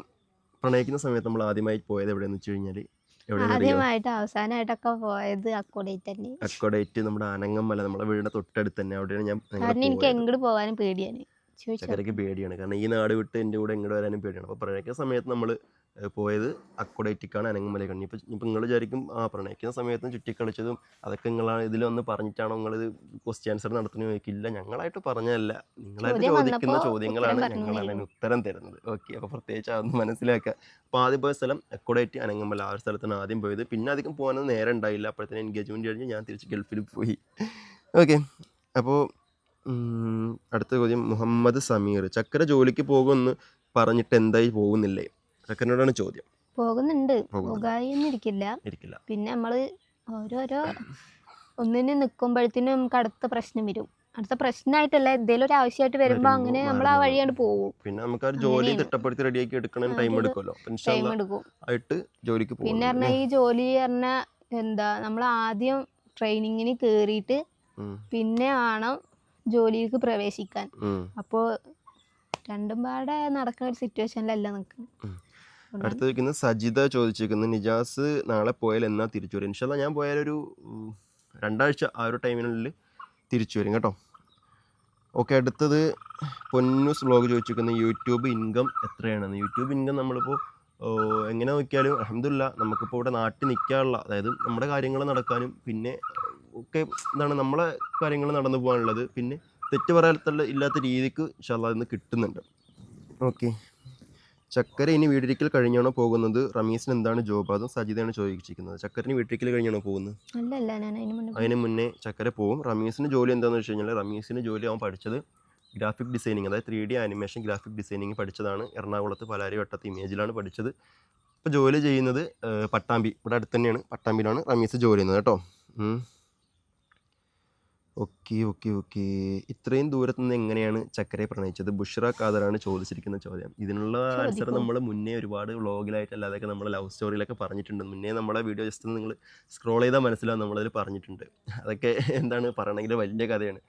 പ്രണയിക്കുന്ന സമയത്ത് നമ്മൾ ആദ്യമായി പോയത് എവിടെയെന്ന് വെച്ച് കഴിഞ്ഞാൽ ആദ്യമായിട്ട് അവസാനമായിട്ടൊക്കെ പോയത് അക്കോഡേറ്റ് തന്നെ. അക്കോഡേറ്റ് നമ്മുടെ അനങ്ങമ്മല നമ്മുടെ വീടിന്റെ തൊട്ടടുത്ത് തന്നെ. അവിടെയാണ് ഞാൻ എനിക്ക് എങ്ങോട്ട് പോകാനും പേടിയാണ്. ചക്കരയ്ക്ക് പേടിയാണ്. കാരണം ഈ നാട് വിട്ട് എന്റെ കൂടെ ഇങ്ങോട്ട് വരാനും പേടിയാണ്. അപ്പോൾ പ്രണയിക്കുന്ന സമയത്ത് നമ്മൾ പോയത് അക്കോഡേറ്റിക്കാണ് അനങ്ങമലക്കാണ് ഇപ്പം ഇപ്പം നിങ്ങൾ വിചാരിക്കും ആ പ്രണയിക്കുന്ന സമയത്ത് ചുറ്റിക്കളിച്ചതും അതൊക്കെ നിങ്ങളാണ് ഇതിൽ വന്ന് പറഞ്ഞിട്ടാണോ നിങ്ങൾ ഇത് ക്വസ്റ്റ്യൻ ആൻസർ നടത്തുന്ന ചോദിക്കില്ല. ഞങ്ങളായിട്ട് പറഞ്ഞതല്ല. നിങ്ങളായിട്ട് ചോദിക്കുന്ന ചോദ്യങ്ങളാണ് ഞങ്ങളാണ് അതിന്. ഉത്തരം തരുന്നത്. ഓക്കെ അപ്പോൾ പ്രത്യേകിച്ച് അതൊന്ന് മനസ്സിലാക്കുക അപ്പോൾ ആദ്യം പോയ സ്ഥലം അക്കോഡേറ്റ് അനങ്ങമല. ആ ഒരു സ്ഥലത്താണ് ആദ്യം പോയത്. പിന്നെ അധികം പോകാനൊന്നും നേരം ഉണ്ടായില്ല. അപ്പോഴത്തേന് എൻഗേജ്മെന്റ് കഴിഞ്ഞ് ഞാൻ തിരിച്ച് ഗൾഫിൽ പോയി. ഓക്കെ അപ്പോൾ അടുത്ത ചോദ്യം മുഹമ്മദ് സമീർ. ചക്കര ജോലിക്ക് പോകുമെന്ന് പറഞ്ഞിട്ട് എന്തായി പോകുന്നില്ലേ? ചക്കരനോടാണ് ചോദ്യം. പോകുന്നുണ്ട്. ഇരിക്കില്ല. ഇരിക്കില്ല. പിന്നെ നമ്മൾ ഓരോരോ ഒന്നിന് നിൽക്കുമ്പോഴത്തേനും നമുക്ക് അടുത്ത പ്രശ്നം വരും. അടുത്ത പ്രശ്നമായിട്ടല്ല എന്തെങ്കിലും ഒരു ആവശ്യമായിട്ട് വരുമ്പോ അങ്ങനെ നമ്മൾ ആ. വഴിയാണ് പോകും പിന്നെ നമുക്ക് ആ ജോലി. തിട്ടപ്പെടുത്തി റെഡിയാക്കി എടുക്കണം ടൈം എടുക്കുമല്ലോ. ടൈം എടുക്കും. ആയിട്ട് ജോലിക്ക് പിന്നെ പോകും പറഞ്ഞാൽ ഈ ജോലി പറഞ്ഞ എന്താ നമ്മൾ ആദ്യം ട്രെയിനിങ്ങിന് കേറിയിട്ട് പിന്നെ വേണം ജോലിക്ക് പ്രവേശിക്കാൻ. അപ്പോ രണ്ടും പാടെ നടക്കുന്ന ഒരു സിറ്റുവേഷനിലല്ല നിൽക്കുന്നത് അടുത്ത ചോദിക്കുന്നത് സജിത ചോദിച്ചിരിക്കുന്നത് നിജാസ് നാളെ പോയാൽ എന്നാ തിരിച്ചു വരും? ഇൻഷാല്ല ഞാൻ പോയാലൊരു രണ്ടാഴ്ച ആ ഒരു ടൈമിനുള്ളിൽ തിരിച്ചു വരും കേട്ടോ. ഓക്കെ അടുത്തത് പൊന്നൂസ് ബ്ലോഗ് ചോദിച്ചിരിക്കുന്നത് യൂട്യൂബ് ഇൻകം എത്രയാണെന്ന് യൂട്യൂബ് ഇൻകം നമ്മളിപ്പോൾ എങ്ങനെ നോക്കിയാലും അഹമ്മദില്ല നമുക്കിപ്പോൾ ഇവിടെ നാട്ടിൽ നിൽക്കാനുള്ള അതായത് നമ്മുടെ കാര്യങ്ങൾ നടക്കാനും പിന്നെ ഒക്കെ എന്താണ് നമ്മളെ കാര്യങ്ങൾ നടന്നു പോകാനുള്ളത്. പിന്നെ തെറ്റ് പറയാത്തുള്ള ഇല്ലാത്ത രീതിക്ക് ഇൻഷാല്ല ഇന്ന് കിട്ടുന്നുണ്ട്. ഓക്കെ. ചക്കര ഇനി വീട്ടിരിക്കൽ കഴിഞ്ഞാണോ പോകുന്നത്? റമീസിന് എന്താണ് ജോബ്? അതും സജിതയാണ് ചോദിച്ചിരിക്കുന്നത്. ചക്കരന് വീട്ടിരിക്കൽ കഴിഞ്ഞാണോ പോകുന്നത്? അതിന് മുന്നേ ചക്കര പോവും. റമീസിന് ജോലി എന്താണെന്ന് വെച്ച് കഴിഞ്ഞാൽ റമീസിന് ജോലി അവൻ പഠിച്ചത് ഗ്രാഫിക് ഡിസൈനിങ് അതായത് three D animation graphic designing പഠിച്ചതാണ്. എറണാകുളത്ത് പലാരി വട്ടത്ത് ഇമേജിലാണ് പഠിച്ചത്. ഇപ്പോൾ ജോലി ചെയ്യുന്നത് പട്ടാമ്പി. ഇവിടെ അടുത്ത് തന്നെയാണ്. പട്ടാമ്പിയിലാണ് റമീസ് ജോലി ചെയ്യുന്നത് കേട്ടോ. Okay okay okay. ഇത്രയും ദൂരത്ത് നിന്ന് എങ്ങനെയാണ് ചക്കരയെ പ്രണയിച്ചത്? ബുഷ്ര ഖാദറാണ് ചോദിച്ചിരിക്കുന്ന ചോദ്യം. ഇതിനുള്ള ആൻസർ നമ്മൾ മുന്നേ ഒരുപാട് വ്ളോഗിലായിട്ട് അല്ലാതൊക്കെ നമ്മൾ ലവ് സ്റ്റോറിയിലൊക്കെ പറഞ്ഞിട്ടുണ്ട്. മുന്നേ നമ്മളെ വീഡിയോ ജസ്റ്റ് നിങ്ങൾ സ്ക്രോൾ ചെയ്താൽ മനസ്സിലാവും നമ്മളതിൽ പറഞ്ഞിട്ടുണ്ട്. അതൊക്കെ എന്താണ് പറയണമെങ്കിൽ വലിയ കഥയാണ്.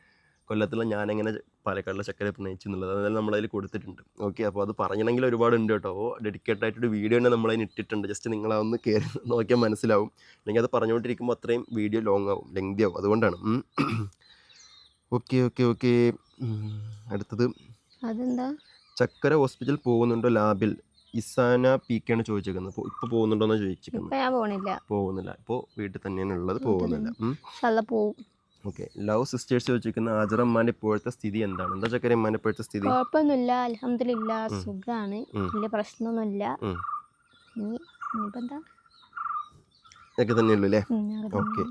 കൊല്ലത്തുള്ള ഞാനെങ്ങനെ പാലക്കാടിലെ ചക്കര പ്രണയിച്ചു എന്നുള്ളത് അതെല്ലാം നമ്മളതിൽ കൊടുത്തിട്ടുണ്ട്. ഓക്കെ അപ്പോൾ അത് പറയണമെങ്കിൽ ഒരുപാട് ഉണ്ട് കേട്ടോ. ഡെഡിക്കേറ്റഡ് ആയിട്ടൊരു വീഡിയോ തന്നെ നമ്മളതിന് ഇട്ടിട്ടുണ്ട്. ജസ്റ്റ് നിങ്ങൾ അതൊന്ന് കയറി നോക്കിയാൽ മനസ്സിലാവും. അല്ലെങ്കിൽ അത് പറഞ്ഞുകൊണ്ടിരിക്കുമ്പോൾ അത്രയും വീഡിയോ ലോങ് ആവും ലെങ്തി ആവും. അതുകൊണ്ടാണ്. Okay okay okay. അടുത്തത്. അതെന്താ? ചക്കര ഹോസ്പിറ്റൽ പോകുന്നുണ്ടോ ലാബിൽ? ഇസാന പി കെ ആണ് ചോദിച്ചേക്കുന്നത്. ചോദിച്ചിരിക്കുന്നത് ഇപ്പൊ ഞാൻ പോണില്ല. പോകുന്നില്ല. ഇപ്പോ വീട്ടിൽ തന്നെയാണ് ഉള്ളത്. പോകുന്നില്ല. പോവും. ഓക്കെ. ലവ് സിസ്റ്റേഴ്സ് ചോദിച്ചിരിക്കുന്ന ആജറമ്മാന്റെ ഇപ്പോഴത്തെ സ്ഥിതി എന്താണ്? എന്താ ചക്കര അമ്മാന്റെ ഇപ്പോഴത്തെ സ്ഥിതി? കുഴപ്പമൊന്നുമില്ല. അലഹമില്ല. സുഖാണ്. വലിയ പ്രശ്നമൊന്നുമില്ല. ഇതൊക്കെ തന്നെയുള്ളൂ അല്ലേ? ഓക്കെ.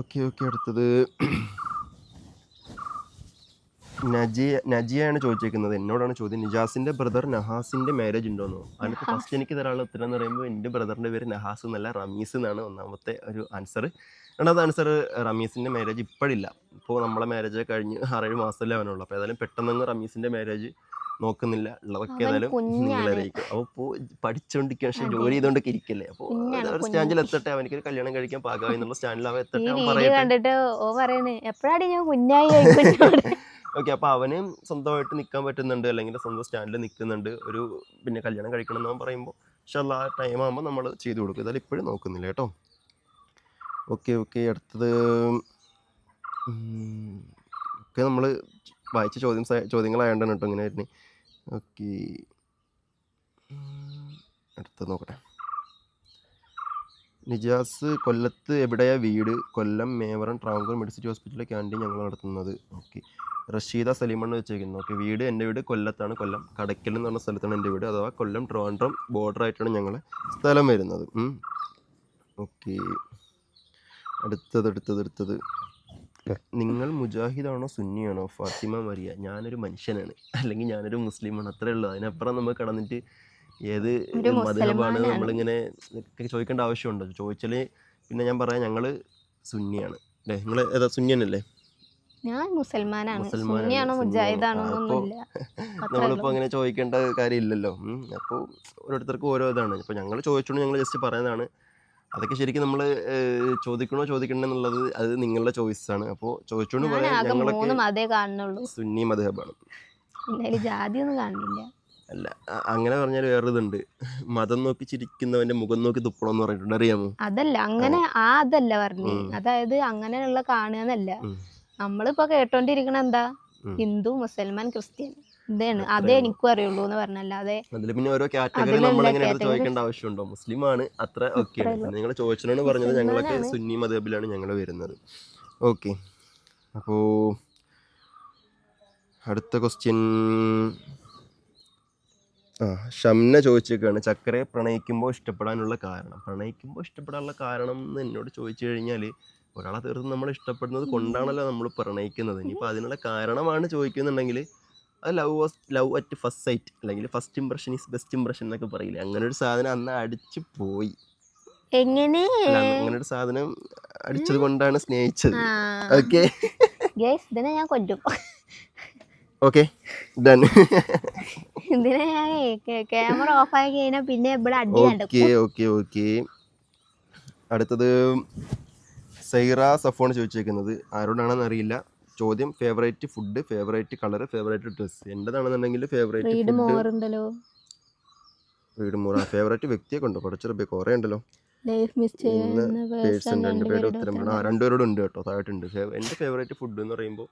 Okay okay. അടുത്തത്. നജിയ നജിയാണ് ചോദിച്ചേക്കുന്നത് എന്നോടാണ് ചോദ്യം. നിജാസിന്റെ ബ്രദർ നഹാസിന്റെ മാരേജ് ഉണ്ടോന്നോ? അതിനകത്ത് ഫസ്റ്റ് എനിക്ക് തരാനുള്ള ഉത്തരം എന്ന് പറയുമ്പോൾ എന്റെ ബ്രദറിന്റെ പേര് നഹാസ് എന്നല്ല റമീസ് എന്നാണ് ഒന്നാമത്തെ ഒരു ആൻസർ രണ്ടാമത്തെ ആൻസർ റമീസിന്റെ മാരേജ് ഇപ്പോഴില്ല. ഇപ്പോൾ നമ്മളെ മാരേജ് കഴിഞ്ഞ് ആറേഴ് മാസമല്ലേ അവനുള്ളൂ അപ്പോൾ ഏതായാലും പെട്ടെന്നങ്ങ് റമീസിന്റെ മാരേജ് നോക്കുന്നില്ല. ഉള്ളതൊക്കെ ഏതായാലും കുഞ്ഞാണ്. നിങ്ങളറിയിക്കും അപ്പോൾ ഇപ്പോൾ പഠിച്ചുകൊണ്ടിരിക്കുക പക്ഷേ. ജോലി ചെയ്തുകൊണ്ടൊക്കെ ഇരിക്കല്ലേ. അപ്പോൾ ഒരു സ്റ്റാൻഡിൽ എത്തട്ടെ. അവനക്ക് ഒരു കല്യാണം കഴിക്കാൻ പാകമായി എന്നുള്ള സ്റ്റാൻഡിൽ അവൻ എത്തട്ടെ. അവൻ പറയട്ടെ. കണ്ടിട്ട് ഓ പറയുന്നേ എപ്പോഴാണ് ഞാൻ കുഞ്ഞായി ചോദിക്കുന്നോട് [laughs] ഓക്കെ അപ്പോൾ അവന് സ്വന്തമായിട്ട് നിൽക്കാൻ പറ്റുന്നുണ്ട്. അല്ലെങ്കിൽ സ്വന്തം സ്റ്റാൻഡിൽ നിൽക്കുന്നുണ്ട് ഒരു പിന്നെ കല്യാണം കഴിക്കണം എന്ന് പറയുമ്പോൾ പക്ഷെ ആ ടൈം ആകുമ്പോൾ നമ്മൾ ചെയ്തു കൊടുക്കും. ഇതായാലും ഇപ്പോഴും നോക്കുന്നില്ല കേട്ടോ. Okay okay. അടുത്തത് ഒക്കെ നമ്മൾ വായിച്ച ചോദ്യം ചോദ്യങ്ങളായതുകൊണ്ടാണ് കേട്ടോ ഇങ്ങനെ വരുന്നത് ഓക്കെ. അടുത്തത് നോക്കട്ടെ. നിജാസ് കൊല്ലത്ത് എവിടെയാ വീട്? കൊല്ലം മേവറം ട്രാവൻകൂർ മെഡിസിൻ ഹോസ്പിറ്റലിലെ ക്യാന്റീൻ ഞങ്ങൾ നടത്തുന്നത്. ഓക്കെ. റഷീദ സലീമാണ് വെച്ചേക്കുന്നത്. ഓക്കെ വീട് എന്റെ വീട് കൊല്ലത്താണ്. കൊല്ലം കടയ്ക്കൽ എന്ന് പറഞ്ഞ സ്ഥലത്താണ് എന്റെ വീട്. അഥവാ കൊല്ലം ട്രിവാൻഡ്രം ബോർഡർ ആയിട്ടാണ് ഞങ്ങളെ സ്ഥലം വരുന്നത്. ഓക്കെ. അടുത്തത് അടുത്തത് അടുത്തത്. നിങ്ങൾ മുജാഹിദാണോ സുന്നിയാണോ? ഫാത്തിമ മറിയ ഞാനൊരു മനുഷ്യനാണ്. അല്ലെങ്കിൽ ഞാനൊരു മുസ്ലിമാണ്. അത്രേ ഉള്ളൂ. അതിനപ്പുറം നമ്മൾ കടന്നിട്ട് ഏത് മതമാണ്. നമ്മളിങ്ങനെ ചോദിക്കേണ്ട ആവശ്യമുണ്ടോ? ചോദിച്ചാൽ പിന്നെ ഞാൻ പറയാം ഞങ്ങൾ സുന്നിയാണ്. അല്ലേ നിങ്ങൾ ഏതാ സുന്നിയനല്ലേ? ഞാൻ മുസൽമാനാണ്. സുന്നിയാണോ? മുജാഹിദാണോ ഒന്നുമില്ല നമ്മളിപ്പോൾ അങ്ങനെ ചോദിക്കേണ്ട കാര്യമില്ലല്ലോ. അപ്പോൾ ഓരോരുത്തർക്കും ഓരോ ഇതാണ്. ഇപ്പോൾ ഞങ്ങൾ ചോദിച്ചോണ്ട് ഞങ്ങൾ ജസ്റ്റ് പറയുന്നതാണ്. അതൊക്കെ ശരിക്കും നമ്മൾ ചോദിക്കണോ ചോദിക്കണോ എന്നുള്ളത് അത് നിങ്ങളുടെ അപ്പോൾ ചോദിച്ചോണ്ട് പറയാം. ഞങ്ങളൊക്കെ മൂന്ന് മതേ കാണുന്നുള്ളൂ. സുന്നി ജാതി ഒന്നും കാണുന്നില്ല. അല്ല അങ്ങനെ പറഞ്ഞാൽ വേറെ ഇതുണ്ട് മതം നോക്കി ചിരിക്കുന്നവന്റെ മുഖം നോക്കി തുപ്പണം എന്ന് പറഞ്ഞിട്ടുണ്ട്. അറിയാമോ? അതല്ല അങ്ങനെ ആ അതല്ല പറഞ്ഞു. അതായത് അങ്ങനെയുള്ള കാണുകയെന്നല്ല എന്നല്ല. നമ്മളിപ്പോ കേട്ടോണ്ടിരിക്കണ എന്താ? ഹിന്ദു മുസൽമാൻ ക്രിസ്ത്യൻ. ഇതാണ്. അതേ. എനിക്കും അറിയുള്ളൂ എന്ന് പറഞ്ഞല്ലാതെ അതിൽ പിന്നെ ഓരോ കാറ്റഗറി നമ്മൾ എങ്ങനെ ചോദിക്കേണ്ട ആവശ്യമുണ്ടോ? മുസ്ലിമാണ് അത്ര ഓക്കെ നിങ്ങൾ ചോദിച്ചതാണ് പറഞ്ഞത് ഞങ്ങളൊക്കെ സുന്നി മതബിലാണ് ഞങ്ങൾ വരുന്നത്. ഓക്കെ അപ്പോൾ അടുത്ത ക്വസ്റ്റ്യൻ ആ ഷംന ചോദിച്ചേക്കാണ്. ചക്കരയെ പ്രണയിക്കുമ്പോൾ ഇഷ്ടപ്പെടാനുള്ള കാരണം. പ്രണയിക്കുമ്പോൾ ഇഷ്ടപ്പെടാനുള്ള കാരണം എന്ന് എന്നോട് ചോദിച്ചു കഴിഞ്ഞാൽ ഒരാളെ തീർത്ത് നമ്മൾ ഇഷ്ടപ്പെടുന്നത് കൊണ്ടാണല്ലോ നമ്മൾ പ്രണയിക്കുന്നത്. ഇനിയിപ്പോൾ അതിനുള്ള കാരണമാണ് ചോദിക്കുന്നുണ്ടെങ്കിൽ അത് love was love at first sight അല്ലെങ്കിൽ first impression is best impression എന്നൊക്കെ പറയില്ലേ? അങ്ങനെ ഒരു സാധനം അന്ന് അടിച്ചു പോയി. എങ്ങനെ? അങ്ങനെ ഒരു സാധനം അടിച്ചത് കൊണ്ടാണ് സ്നേഹിച്ചത്. ഓക്കെ ഇതിനെ ഞാൻ കൊല്ലും. ഓക്കെ ഡൺ ഇതിനെ ഞാൻ ക്യാമറ ഓഫ് ആയി കഴിഞ്ഞാൽ പിന്നെ ഇവിടെ അടി ഓക്കെ ഓക്കെ ഓക്കെ അടുത്തത് സൈറ സഫോൺ ചോദിച്ചേക്കുന്നത്. ആരോടാണെന്ന് അറിയില്ല. ചോദ്യം favourite food favourite colour favourite dress എന്റെതാണെന്നുണ്ടെങ്കിൽ favourite read മൂറ ഫേവറേറ്റ് വ്യക്തിയെ ഉണ്ടോ കുറച്ച് റുപ്യ കുറേ ഉണ്ടല്ലോ. പേഴ്സൺ പേഴ്സൺ രണ്ട് ഉത്തരം രണ്ടുപേരോടും ഉണ്ട് കേട്ടോ അതായിട്ടുണ്ട് എന്റെ ഫേവറേറ്റ് ഫുഡ് എന്ന് പറയുമ്പോൾ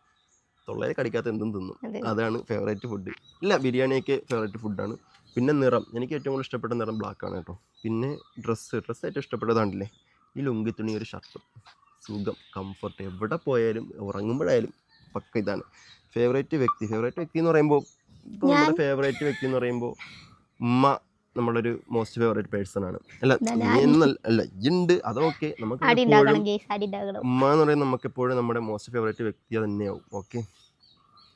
തൊള്ളയിൽ കടിക്കാത്ത എന്തും തിന്നും. അതാണ് ഫേവറേറ്റ് ഫുഡ് ഇല്ല ബിരിയാണിയൊക്കെ ഫേവറേറ്റ് ഫുഡാണ് പിന്നെ നിറം. എനിക്ക് ഏറ്റവും കൂടുതൽ ഇഷ്ടപ്പെട്ട നിറം ബ്ലാക്ക് ആണ് കേട്ടോ. പിന്നെ ഡ്രസ്സ് ഡ്രസ്സ് ഏറ്റവും ഇഷ്ടപ്പെട്ടതാണല്ലേ? ഈ ലുങ്കി തുണി ഒരു ഷർട്ടും സുഖം കംഫർട്ട് എവിടെ പോയാലും ഉറങ്ങുമ്പോഴായാലും പക്ക ഇതാണ്. ഫേവറേറ്റ് വ്യക്തി. ഫേവറേറ്റ് വ്യക്തി എന്ന് പറയുമ്പോൾ ഇപ്പോൾ നമ്മുടെ ഫേവറേറ്റ് വ്യക്തി എന്ന് പറയുമ്പോൾ ഉമ്മ നമ്മളൊരു മോസ്റ്റ് ഫേവറേറ്റ് പേഴ്സൺ ആണ്. അല്ല എന്നല്ല അല്ല ഉണ്ട് അതൊക്കെ നമുക്ക് ഉമ്മ എന്ന് പറയുന്നത് നമുക്ക് എപ്പോഴും നമ്മുടെ മോസ്റ്റ് ഫേവറേറ്റ് വ്യക്തി തന്നെയാവും. ഓക്കെ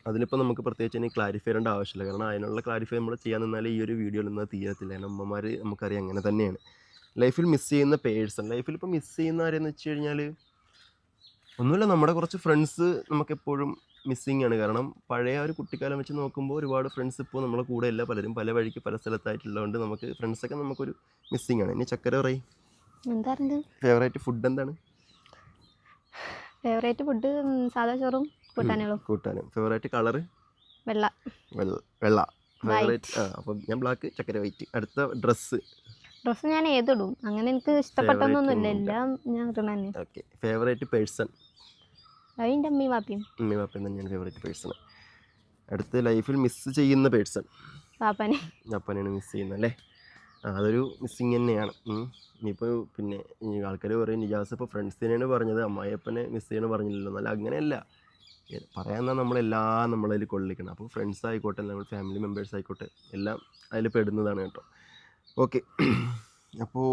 അതിലിപ്പോൾ നമുക്ക് പ്രത്യേകിച്ച് ഇനി ക്ലാരിഫൈ ചെയ്യേണ്ട ആവശ്യമില്ല. കാരണം അതിനുള്ള ക്ലാരിഫൈ നമ്മൾ ചെയ്യാൻ നിന്നാൽ ഈ ഒരു വീഡിയോയിൽ നിന്ന് തീരത്തില്ല. കാരണം അമ്മമാർ നമുക്കറിയാം അങ്ങനെ തന്നെയാണ്. ലൈഫിൽ മിസ് ചെയ്യുന്ന പേഴ്സൺ ലൈഫിൽ ഇപ്പോൾ മിസ് ചെയ്യുന്ന ആരെന്ന് വെച്ച് കഴിഞ്ഞാൽ ഒന്നുമില്ല നമ്മുടെ കുറച്ച് ഫ്രണ്ട്സ് നമുക്കെപ്പോഴും മിസ്സിങ് ആണ്. കാരണം പഴയ ഒരു കുട്ടിക്കാലം വെച്ച് നോക്കുമ്പോൾ ഒരുപാട് ഫ്രണ്ട്സ് ഇപ്പോൾ നമ്മളെ കൂടെ ഇല്ല പലരും പല വഴിക്ക് പല സ്ഥലത്തായിട്ടുള്ളതുകൊണ്ട് നമുക്ക് ഫ്രണ്ട്സൊക്കെ നമുക്കൊരു മിസ്സിങ് ആണ്. ഇനി ചക്കര പറയും. ഫേവറേറ്റ് ഫുഡ് എന്താണ്? ഫേവറേറ്റ് ഫുഡ് സാധാ ചോറും കൂട്ടാനുകളും കൂട്ടാനും. ഫേവറേറ്റ് കളർ വെള്ള. വെള്ള. ഫേവറേറ്റ് അപ്പം ഞാൻ ബ്ലാക്ക് ചക്കര വൈറ്റ് അടുത്ത ഡ്രസ്സ് ഡ്രസ്സ് ഞാൻ ഏതിടും. അങ്ങനെ എനിക്ക് ഇഷ്ടപ്പെട്ടൊന്നുമില്ല ഒന്നുമില്ല. എല്ലാം ഞാൻ ഇടണ തന്നെ ഫേവറേറ്റ് പേഴ്സൺ അതിന്റെ അമ്മയും വാപ്പിയും അമ്മയും വാപ്പയും തന്നെയാണ് ഫേവറേറ്റ് പേഴ്സൺ അടുത്ത ലൈഫിൽ മിസ് ചെയ്യുന്ന പേഴ്സൺ പാപ്പനെ അപ്പനാണ് മിസ് ചെയ്യുന്നത് അല്ലേ? അതൊരു മിസ്സിങ് തന്നെയാണ്. ഇനിയിപ്പോൾ പിന്നെ ഈ ആൾക്കാർ പറയും നിജാസ് ഇപ്പോൾ ഫ്രണ്ട്സിനെയാണ് പറഞ്ഞത് അമ്മായിയപ്പനെ മിസ് ചെയ്യണം പറഞ്ഞില്ലല്ലോ. എന്നാൽ അങ്ങനെയല്ല. പറയാൻ നമ്മളെല്ലാം നമ്മളതിൽ കൊള്ളിക്കണം. അപ്പോൾ ഫ്രണ്ട്സ് ആയിക്കോട്ടെ നമ്മൾ ഫാമിലി മെമ്പേഴ്സ് ആയിക്കോട്ടെ എല്ലാം അതിൽ പെടുന്നതാണ് കേട്ടോ. ഓക്കെ അപ്പോൾ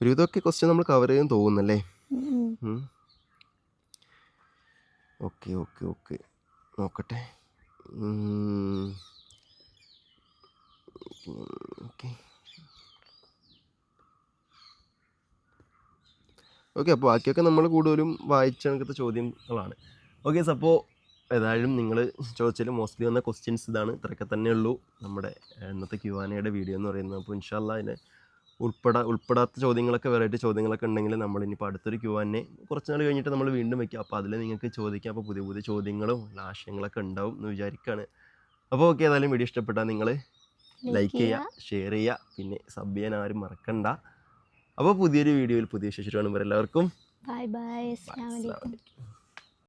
ഒരു ഇതൊക്കെ ക്വസ്റ്റ്യൻ നമ്മൾ കവർ ചെയ്യാൻ തോന്നുന്നല്ലേ. Okay okay okay. നോക്കട്ടെ. ഓക്കെ. ഓക്കെ അപ്പോൾ ബാക്കിയൊക്കെ നമ്മൾ കൂടുതലും വായിച്ച കണക്കത്തെ ചോദ്യങ്ങളാണ്. ഓക്കെ അപ്പോൾ ഏതായാലും നിങ്ങൾ ചോദിച്ചാലും മോസ്റ്റ്ലി വന്ന ക്വസ്റ്റ്യൻസ് ഇതാണ്. ഇത്രയൊക്കെ തന്നെ ഉള്ളൂ നമ്മുടെ ഇന്നത്തെ ഇന്നത്തെ ക്യുവാനയുടെ വീഡിയോ എന്ന് പറയുന്നത്. അപ്പോൾ ഇൻഷാല്ല അതിന് ഉൾപ്പെടാ ഉൾപ്പെടാത്ത ചോദ്യങ്ങളൊക്കെ വെറൈറ്റി ചോദ്യങ്ങളൊക്കെ ഉണ്ടെങ്കിൽ നമ്മൾ ഇനിയിപ്പോൾ അടുത്തൊരു ക്യൂ തന്നെ കുറച്ച് നാൾ കഴിഞ്ഞിട്ട് നമ്മൾ വീണ്ടും വെക്കാം. അപ്പോൾ അതിൽ നിങ്ങൾക്ക് ചോദിക്കാം. അപ്പോൾ പുതിയ പുതിയ ചോദ്യങ്ങളും ആശയങ്ങളൊക്കെ ഉണ്ടാവും എന്ന് വിചാരിക്കുകയാണ് അപ്പോൾ ഓക്കെ ഏതായാലും വീഡിയോ ഇഷ്ടപ്പെട്ടാൽ നിങ്ങൾ ലൈക്ക് ചെയ്യുക ഷെയർ ചെയ്യുക പിന്നെ സബ് ചെയ്യാൻ ആരും മറക്കണ്ട. അപ്പോൾ പുതിയൊരു വീഡിയോയിൽ പുതിയ ശേഷം കാണുമ്പോൾ എല്ലാവർക്കും ബൈ ബൈ അസ്സലാമു അലൈക്കും